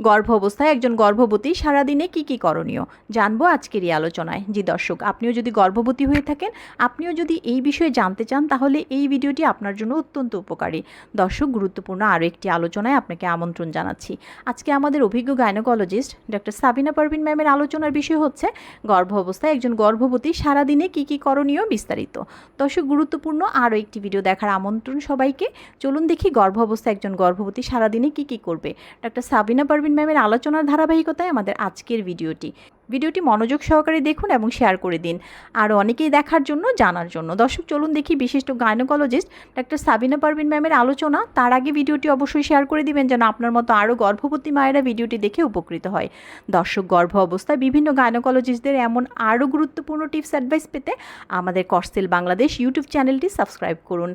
গর্ভ অবস্থায় একজন গর্ভবতী সারাদিনে কি কি করণীয়? জানব আজকের এই আলোচনায়। জি দর্শক, আপনিও যদি গর্ভবতী হয়ে থাকেন, আপনিও যদি এই বিষয়ে জানতে চান, তাহলে এই ভিডিওটি আপনার জন্য অত্যন্ত উপকারী। দর্শক, গুরুত্বপূর্ণ আরও একটি আলোচনায় আপনাকে আমন্ত্রণ জানাচ্ছি। আজকে আমাদের অভিজ্ঞ গাইনোকোলজিস্ট ডক্টর সাবিনা পারভিন ম্যামের আলোচনার বিষয় হচ্ছে গর্ভ অবস্থায় একজন গর্ভবতী সারাদিনে কি কি করণীয় বিস্তারিত। দর্শক, গুরুত্বপূর্ণ আরও একটি ভিডিও দেখার আমন্ত্রণ সবাইকে। চলুন দেখি গর্ভ অবস্থায় একজন গর্ভবতী সারাদিনে কি কি করবে। ডক্টর সাবিনা পারভিন ম্যামের আলোচনার ধারাবাহিকতায় আমাদের আজকের ভিডিওটি। ভিডিওটি মনোযোগ সহকারে দেখুন এবং শেয়ার করে দিন। আর অনেকেই দেখার জন্য, জানার জন্য। দর্শক, চলুন দেখি বিশিষ্ট গাইনোকোলজিস্ট ডক্টর সাবিনা পারভিন ম্যামের আলোচনা। তার আগে ভিডিওটি অবশ্যই শেয়ার করে দিবেন যেন আপনার মতো আরও গর্ভবতী মায়েরা ভিডিওটি দেখে উপকৃত হয়। দর্শক, গর্ভ অবস্থায় বিভিন্ন গাইনোকোলজিস্টদের এমন আরও গুরুত্বপূর্ণ টিপস, অ্যাডভাইস পেতে আমাদের কর্সেল বাংলাদেশ ইউটিউব চ্যানেলটি সাবস্ক্রাইব করুন।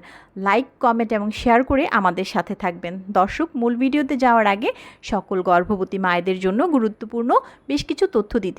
লাইক, কমেন্ট এবং শেয়ার করে আমাদের সাথে থাকবেন। দর্শক, মূল ভিডিওতে যাওয়ার আগে সকল গর্ভবতী মায়েদের জন্য গুরুত্বপূর্ণ বেশ কিছু তথ্য দিতে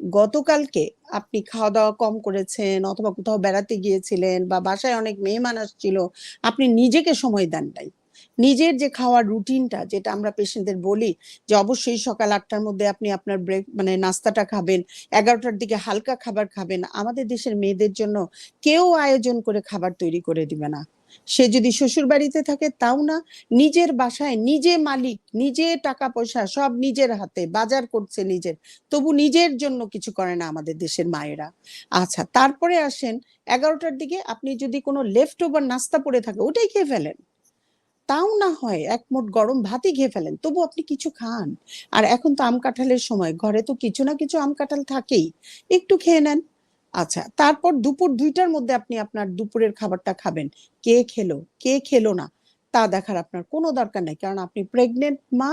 গতকালকে আপনি খাওয়া দাওয়া কম করেছেন অথবা কোথাও বেড়াতে গিয়েছিলেন বা বাসায় অনেক মেহমান আসছিল আপনি নিজেকে সময় দেন নাই। নিজের যে খাওয়ার রুটিনটা যেটা আমরা পেশেন্টদের বলি যে অবশ্যই সকাল আটটার মধ্যে আপনি আপনার ব্রেক মানে নাস্তাটা খাবেন, এগারোটার দিকে হালকা খাবার খাবেন। আমাদের দেশের মেয়েদের জন্য কেউ আয়োজন করে খাবার তৈরি করে দিবে না। সে যদি শ্বশুর বাড়িতে থাকে, তাও না। নিজের বাসায় নিজে মালিক, নিজে টাকা পয়সা সব নিজের হাতে, বাজার করছে নিজের। তবু নিজের জন্য কিছু করে না আমাদের দেশের মায়েরা। আচ্ছা তারপরে আসেন এগারোটার দিকে আপনি যদি কোনো লেফট ওভার নাস্তা পড়ে থাকে, ওটাই খেয়ে ফেলেন। তাও না হয় এক মোট গরম ভাতই খেয়ে ফেলেন, তবু আপনি কিছু খান। আর এখন তো আম কাঁঠালের সময়, ঘরে তো কিছু না কিছু আম কাঁঠাল থাকেই। একটু খেয়ে নেন। আচ্ছা তারপর দুপুর দুইটার মধ্যে আপনি আপনার দুপুরের খাবারটা খাবেন। কে খেলো কে খেলো না, তা দেখার আপনার কোনো দরকার নেই। কারণ আপনি প্রেগনেন্ট মা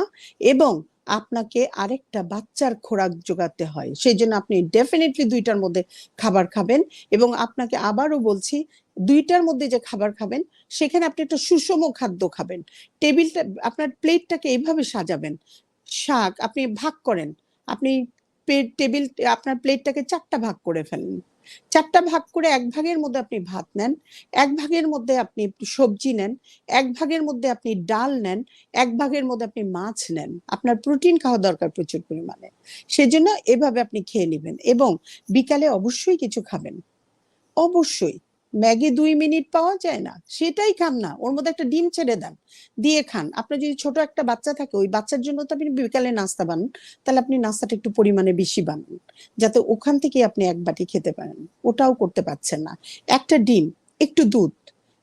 এবং আপনাকে আরেকটা বাচ্চার খোরাক যোগাতে হয়। সেই জন্য আপনি ডেফিনেটলি দুইটার মধ্যে খাবার খাবেন এবং আপনাকে আবারও বলছি, দুইটার মধ্যে যে খাবার খাবেন, সেখানে আপনি একটা সুষম খাদ্য খাবেন। টেবিলটা, আপনার প্লেটটাকে এইভাবে সাজাবেন। শাক আপনি ভাগ করেন। আপনি টেবিল আপনার প্লেটটাকে চারটা ভাগ করে ফেলেন। চারটা ভাগ করে এক ভাগের মধ্যে আপনি ভাত নেন, এক ভাগের মধ্যে আপনি সবজি নেন, এক ভাগের মধ্যে আপনি ডাল নেন, এক ভাগের মধ্যে আপনি মাছ নেন। আপনার প্রোটিন খাওয়া দরকার প্রচুর পরিমাণে। সেজন্য এভাবে আপনি খেয়ে নেবেন এবং বিকালে অবশ্যই কিছু খাবেন। অবশ্যই। ম্যাগি দুই মিনিট পাওয়া যায় না। সেটাই খান না। ওর মধ্যে একটা ডিম ছেড়ে দেন। দিয়ে খান। আপনার যদি ছোট একটা বাচ্চা থাকে, ওই বাচ্চার জন্য তো আপনি বিকালে নাস্তা বানান। তাহলে আপনি নাস্তাটা একটু পরিমাণে বেশি বানান। যাতে ওখান থেকে আপনি এক বাটি খেতে পারেন। ওটাও করতে পারছেন না। একটা ডিম, একটু দুধ।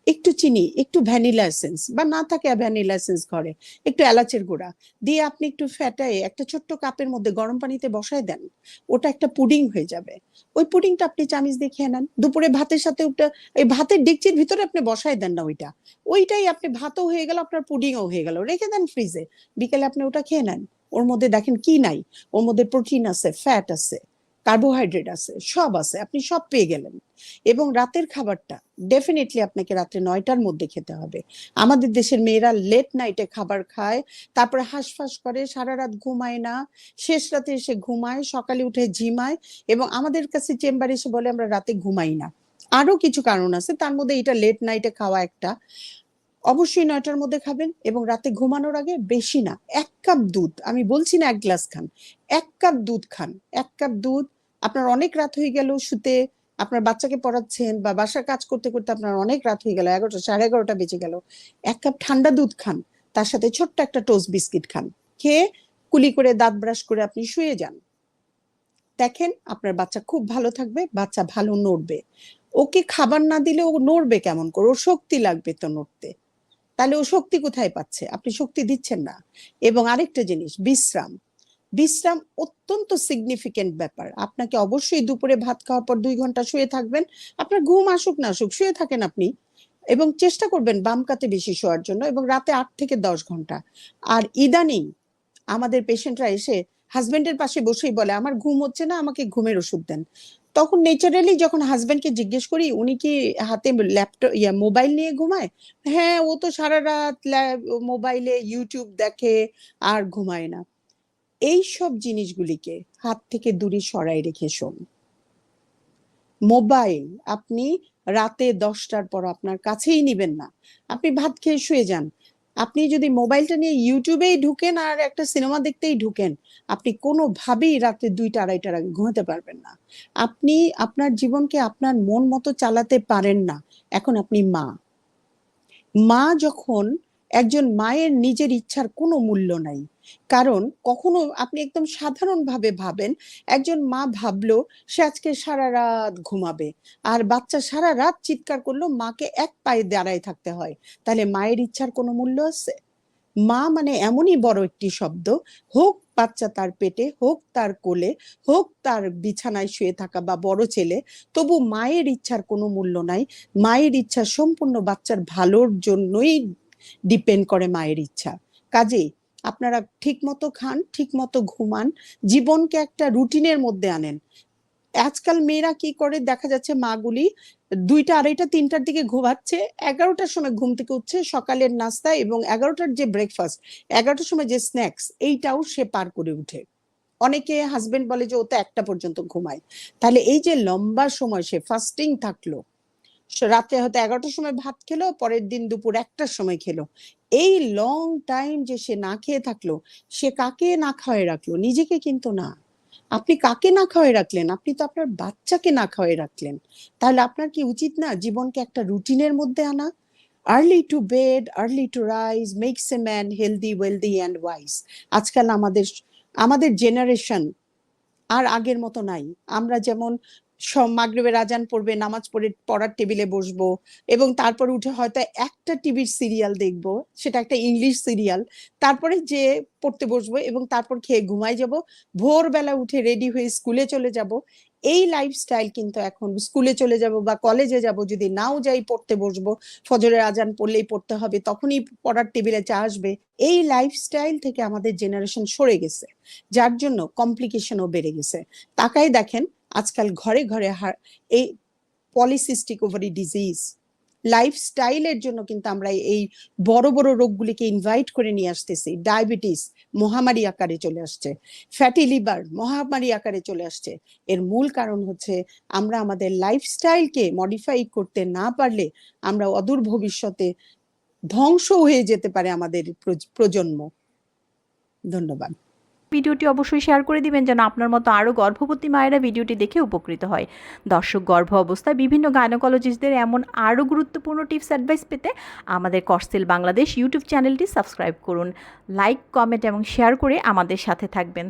একটু চিনি, একটু ভ্যানিলা এসেন্স বা না থাকে ভ্যানিলা এসেন্স ঘরে, একটু এলাচের গুঁড়া। দিয়ে আপনি একটু ফ্যাটায় একটা ছোট্ট কাপের মধ্যে গরম পানিতে বসায় দেন, ওটা একটা পুডিং হয়ে যাবে। ওই পুডিংটা আপনি চামিচ দিয়ে খেয়ে নেন। দুপুরে ভাতের সাথে ওটা, এই ভাতের ডেকচির ভিতরে আপনি বসায় দেন না ওইটা। ওইটাই আপনি ভাতও হয়ে গেল, আপনার পুডিংও হয়ে গেল, রেখে দেন ফ্রিজে। বিকেলে আপনি ওটা খেয়ে নেন। ওর মধ্যে দেখেন কি নাই। ওর মধ্যে প্রোটিন আছে, ফ্যাট আছে। কার্বোহাইড্রেট আছে, সব আছে, আপনি সব পেয়ে গেলেন। এবং রাতের খাবারটা ডেফিনেটলি আপনাকে রাত্রে নয়টার মধ্যে খেতে হবে। আমাদের দেশের মেয়েরা লেট নাইটে খাবার খায়, তারপরে হাঁসফাঁস করে, সারা রাত ঘুমায় না, শেষ রাতে এসে ঘুমায়, সকালে উঠে ঝিমায় এবং আমাদের কাছে চেম্বারে এসে বলে আমরা রাতে ঘুমাই না। আরও কিছু কারণ আছে, তার মধ্যে এটা লেট নাইটে খাওয়া একটা। অবশ্যই নয়টার মধ্যে খাবেন এবং রাতে ঘুমানোর আগে বেশি না, এক কাপ দুধ, আমি বলছি না এক গ্লাস খান, এক কাপ দুধ খান, এক কাপ দুধ, আপনার অনেক রাত হয়ে গেল শুতে, আপনার বাচ্চাকে পড়াচ্ছেন বা বাসার কাজ করতে করতে আপনার অনেক রাত হয়ে গেল, এগারোটা, সাড়ে এগারোটা বেজে গেল, এক কাপ ঠান্ডা দুধ খান, তার সাথে ছোট্ট একটা টোস্ট বিস্কিট খান, খেয়ে কুলি করে দাঁত ব্রাশ করে আপনি শুয়ে যান। দেখেন আপনার বাচ্চা খুব ভালো থাকবে, বাচ্চা ভালো নড়বে, ওকে খাবার না দিলে ও নড়বে কেমন করে? ওর শক্তি লাগবে তো নড়তে। তাহলে ও শক্তি কোথায় পাচ্ছে? আপনি শক্তি দিচ্ছেন না। এবং আরেকটা জিনিস, বিশ্রাম। বিশ্রাম অত্যন্ত সিগনিফিকেন্ট ব্যাপার। আপনাকে অবশ্যই দুপুরে ভাত খাওয়ার পর দুই ঘণ্টা শুয়ে থাকবেন। আপনার ঘুম আসুক না আসুক, শুয়ে থাকেন আপনি। এবং চেষ্টা করবেন বাম কাতে বেশি শোয়ার জন্য এবং রাতে আট থেকে দশ ঘণ্টা। আর ইদানিং আমাদের পেশেন্টরা এসে হাজবেন্ডের পাশে বসেই বলে, আমার ঘুম হচ্ছে না, আমাকে ঘুমের ওষুধ দেন। তখন নেচারালি যখন হাজবেন্ডকে জিজ্ঞেস করি, উনি কি হাতে ল্যাপটপ ইয়া মোবাইল নিয়ে ঘুমায়? হ্যাঁ ও তো সারা রাত মোবাইলে ইউটিউব দেখে, আর ঘুমায় না। এই সব জিনিসগুলিকে হাত থেকে দূরে সরাই রেখে শোন। মোবাইল আপনি রাতে দশটার পর আপনার কাছেই নিবেন না। আপনি ভাত খেয়ে শুয়ে যান। আপনি যদি মোবাইলটা নিয়ে ইউটিউবেই ঢুকেন আর একটা সিনেমা দেখতেই ঢুকেন, আপনি কোনোভাবেই রাত্রে দুইটা, আড়াইটার আগে ঘুমাতে পারবেন না। আপনি আপনার জীবনকে আপনার মন মতো চালাতে পারেন না। এখন আপনি মা। মা যখন একজন মায়ের নিজের ইচ্ছার কোনো মূল্য নাই। কারণ কখনো আপনি একদম সাধারণভাবে ভাবেন, একজন মা ভাবলো সে আজকে সারা রাত ঘুমাবে, আর বাচ্চা সারা রাত চিৎকার করল মাকে এক পায়ে দাঁড়ায় থাকতে হয়। তাহলে মায়ের ইচ্ছার কোনো মূল্য আছে? মা মানে এমনই বড় একটি শব্দ, হোক বাচ্চা তার পেটে, হোক তার কোলে, হোক তার বিছানায় শুয়ে থাকা বা বড় ছেলে, তবু মায়ের ইচ্ছার কোনো মূল্য নাই। মায়ের ইচ্ছা সম্পূর্ণ বাচ্চার ভালোর জন্যই ডিপেন্ড করে মায়ের ইচ্ছা। কাজেই আপনারা ঠিক মতো খান ঠিক মতো ঘুমান, জীবনকে একটা রুটিনের মধ্যে আনেন। আজকাল মেয়েরা কি করে? দেখা যাচ্ছে মাগুলি দুইটা আড়াইটা, তিনটার দিকে ঘুমাচ্ছে, এগারোটার সময় ঘুম থেকে উঠছে সকালের নাস্তা এবং এগারোটার যে ব্রেকফাস্ট এগারোটার সময় যে স্ন্যাক্স এইটাও সে পার করে উঠে। অনেকে হাজবেন্ড বলে যে ও তো একটা পর্যন্ত ঘুমায়। তাহলে এই যে লম্বা সময় সে ফাস্টিং থাকল সে রাতে হয়তো এগারোটার সময় ভাত খেলো, পরের দিন দুপুর একটার সময় খেলো। এই লং টাইম যে সে না খেয়ে থাকল, সে কাকে না খাওয়াই রাখল? নিজেকে কিন্তু না। আপনি কাকে না খাওয়াই রাখলেন? আপনি তো আপনার বাচ্চাকে না খাওয়াই রাখলেন। তাহলে আপনার কি উচিত না জীবনকে একটা রুটিনের মধ্যে আনা? Early to bed early to rise makes a man healthy wealthy and wise আজকাল আমাদের আমাদের জেনারেশন আর আগের মতো নাই। আমরা যেমন মাগরিবের আজান পড়বে, নামাজ পড়ে পড়ার টেবিলে বসবো এবং তারপর উঠে হয়তো একটা টিভির সিরিয়াল দেখব, সেটা একটা ইংলিশ সিরিয়াল। তারপরে যে পড়তে বসবো এবং তারপর খেয়ে ঘুমাই যাব। ভোরবেলা উঠে রেডি হয়ে স্কুলে চলে যাব। এই লাইফস্টাইল কিন্তু এখন স্কুলে চলে যাব বা কলেজে যাব, যদি নাও যাই পড়তে বসবো, ফজরের আজান পড়লেই পড়তে হবে, তখনই পড়ার টেবিলে চা আসবে। এই লাইফস্টাইল থেকে আমাদের জেনারেশন সরে গেছে, যার জন্য কমপ্লিকেশনও বেড়ে গেছে। তাকাই দেখেন আজকাল ঘরে ঘরে এই পলিসিস্টিক ওভারি ডিজিজ লাইফস্টাইলের জন্য কিন্তু আমরা এই বড় বড় রোগগুলিকে ইনভাইট করে নিয়ে আসতেছি। ডায়াবেটিস মহামারী আকারে চলে আসছে। ফ্যাটি লিভার মহামারী আকারে চলে আসছে। এর মূল কারণ হচ্ছে আমরা আমাদের লাইফস্টাইলকে মডিফাই করতে না পারলে আমরা অদূর ভবিষ্যতে ধ্বংস হয়ে যেতে পারে আমাদের প্রজন্ম। ধন্যবাদ। ভিডিওটি অবশ্যই শেয়ার করে দিবেন যেন আপনার মতো আরও গর্ভবতী মায়েরা ভিডিওটি দেখে উপকৃত হয়। দর্শক গর্ভ অবস্থায় বিভিন্ন গাইনোকোলজিস্টদের এমন আরও গুরুত্বপূর্ণ টিপস অ্যাডভাইস পেতে আমাদের কর্সেল বাংলাদেশ ইউটিউব চ্যানেলটি সাবস্ক্রাইব করুন। লাইক কমেন্ট এবং শেয়ার করে আমাদের সাথে থাকবেন।